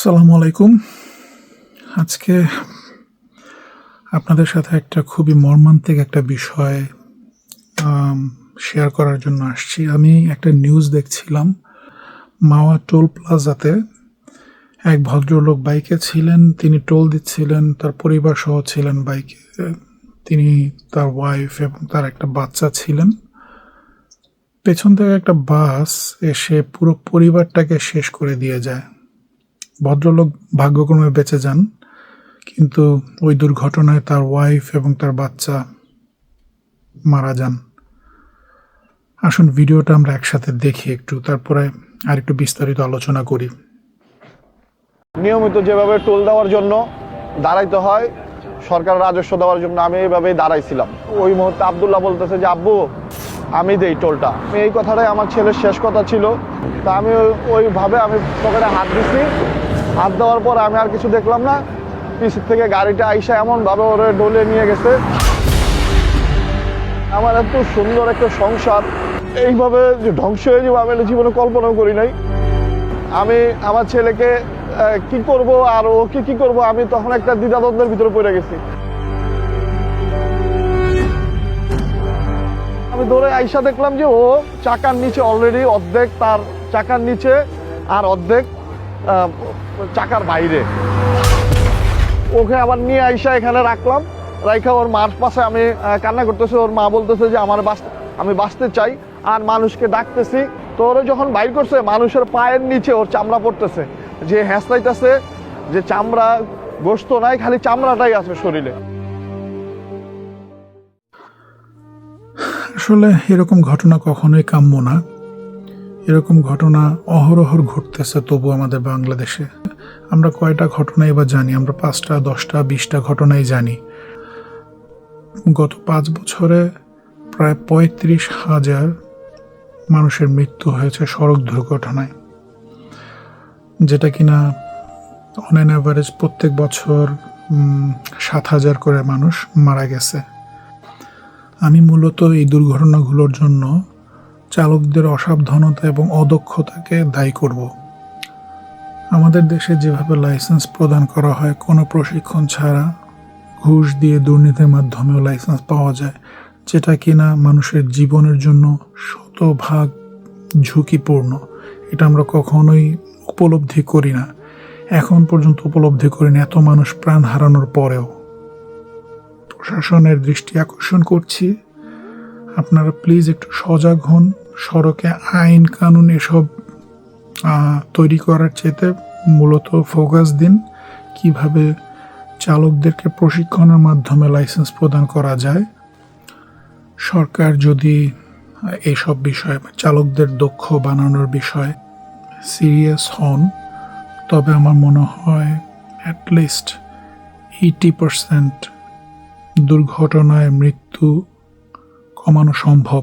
আসসালামু আলাইকুম। আজকে আপনাদের সাথে একটা খুবই মর্মান্তিক একটা বিষয় শেয়ার করার জন্য আসছি। আমি একটা নিউজ দেখছিলাম, মাওয়া টোল প্লাজাতে এক ভদ্রলোক বাইকে ছিলেন, তিনি টোল দিচ্ছিলেন, তার পরিবার সহ ছিলেন বাইকে তিনি তার ওয়াইফ এবং তার একটা বাচ্চা ছিলেন। পেছন থেকে একটা বাস এসে পুরো পরিবারটাকে শেষ করে দিয়ে যায়। ভদ্রলোক ভাগ্যক্রমে বেঁচে যান, কিন্তু ওই দুর্ঘটনায় তার ওয়াইফ এবং তার বাচ্চা মারা যান। আসুন ভিডিওটা আমরা একসাথে দেখি একটু, তারপরে আর একটু বিস্তারিত আলোচনা করি। নিয়মিত যেভাবে টোল দেওয়ার জন্য দাঁড়াইতে হয়, সরকার রাজস্ব দেওয়ার জন্য আমি এইভাবেই দাঁড়াইছিলাম। ওই মুহূর্তে আবদুল্লাহ বলতেছে যে, আব্বু, আমি দেই টোলটা এই কথাটাই আমার ছেলের শেষ কথা ছিল। তা আমি ওই- ওইভাবে আমি পকেটে হাত দিছি। হাত দেওয়ার পর আমি আর কিছু দেখলাম না। পিছের থেকে গাড়িটা আইসা এমনভাবে ওরে ডলে নিয়ে গেছে। আমার এত সুন্দর একটা সংসার। এইভাবে যে ধ্বংস হয়ে যাবে, আমি জীবনে কল্পনাও করি নাই। আমি আমার ছেলেকে কি করব আর ওকে কি করব, আমি তখন একটা দ্বিধাদ্বন্দ্বের ভিতরে পড়ে গেছি। আমি দৌড়ে আইসা দেখলাম যে ও চাকার নিচে অলরেডি অর্ধেক তার চাকার নিচে আর অর্ধেক চাকার বাইরে। ওকে আবার নিয়ে আইসা এখানে রাখলাম। রাইখা ওর মার পাশে আমি কান্না করতেছি। ওর মা বলতেছে যে, আমার বাঁচ আমি বাঁচতে চাই। আর মানুষকে ডাকতেছি। তো ওরা যখন বাইর করছে, মানুষের পায়ের নিচে ওর চামড়া পড়তেছে। যে হ্যাঁচলাইতেছে যে চামড়া গোস্ত নাই, খালি চামড়াটাই আছে শরীরে। আসলে এরকম ঘটনা কখনোই কাম্য না। এরকম ঘটনা অহরহর ঘটতেছে তবু আমাদের বাংলাদেশে। আমরা কয়টা ঘটনাই এবার জানি, আমরা পাঁচটা, দশটা, বিশটা ঘটনাই জানি। গত পাঁচ বছরে প্রায় পঁয়ত্রিশ হাজার মানুষের মৃত্যু হয়েছে সড়ক দুর্ঘটনায়। যেটা কিনা অন অ্যান অ্যাভারেজ প্রত্যেক বছর সাত হাজার করে মানুষ মারা গেছে। আমি মূলত এই দুর্ঘটনাগুলোর জন্য চালকদের অসাবধানতা এবং অদক্ষতাকে দায়ী করব। আমাদের দেশে যেভাবে লাইসেন্স প্রদান করা হয়, কোনো প্রশিক্ষণ ছাড়া ঘুষ দিয়ে দুর্নীতির মাধ্যমেও লাইসেন্স পাওয়া যায়, যেটা কিনা মানুষের জীবনের জন্য শতভাগ ঝুঁকিপূর্ণ। এটা আমরা কখনোই উপলব্ধি করি না। এখন পর্যন্ত উপলব্ধি করি না এত মানুষ প্রাণ হারানোর পরেও। প্রশাসনের দৃষ্টি আকর্ষণ করছি। আপনারা প্লিজ একটু সজাগ হন। সড়কে আইন কানুন এসব তৈরি করার চেয়েতে মূলত ফোকাস দিন। কীভাবে চালকদেরকে প্রশিক্ষণের মাধ্যমে লাইসেন্স প্রদান করা যায়। সরকার যদি এইসব বিষয়ে, চালকদের দক্ষ বানানোর বিষয়ে সিরিয়াস হন, তবে আমার মনে হয় অ্যাটলিস্ট এইটি পারসেন্ট দুর্ঘটনায় মৃত্যু কমানো সম্ভব।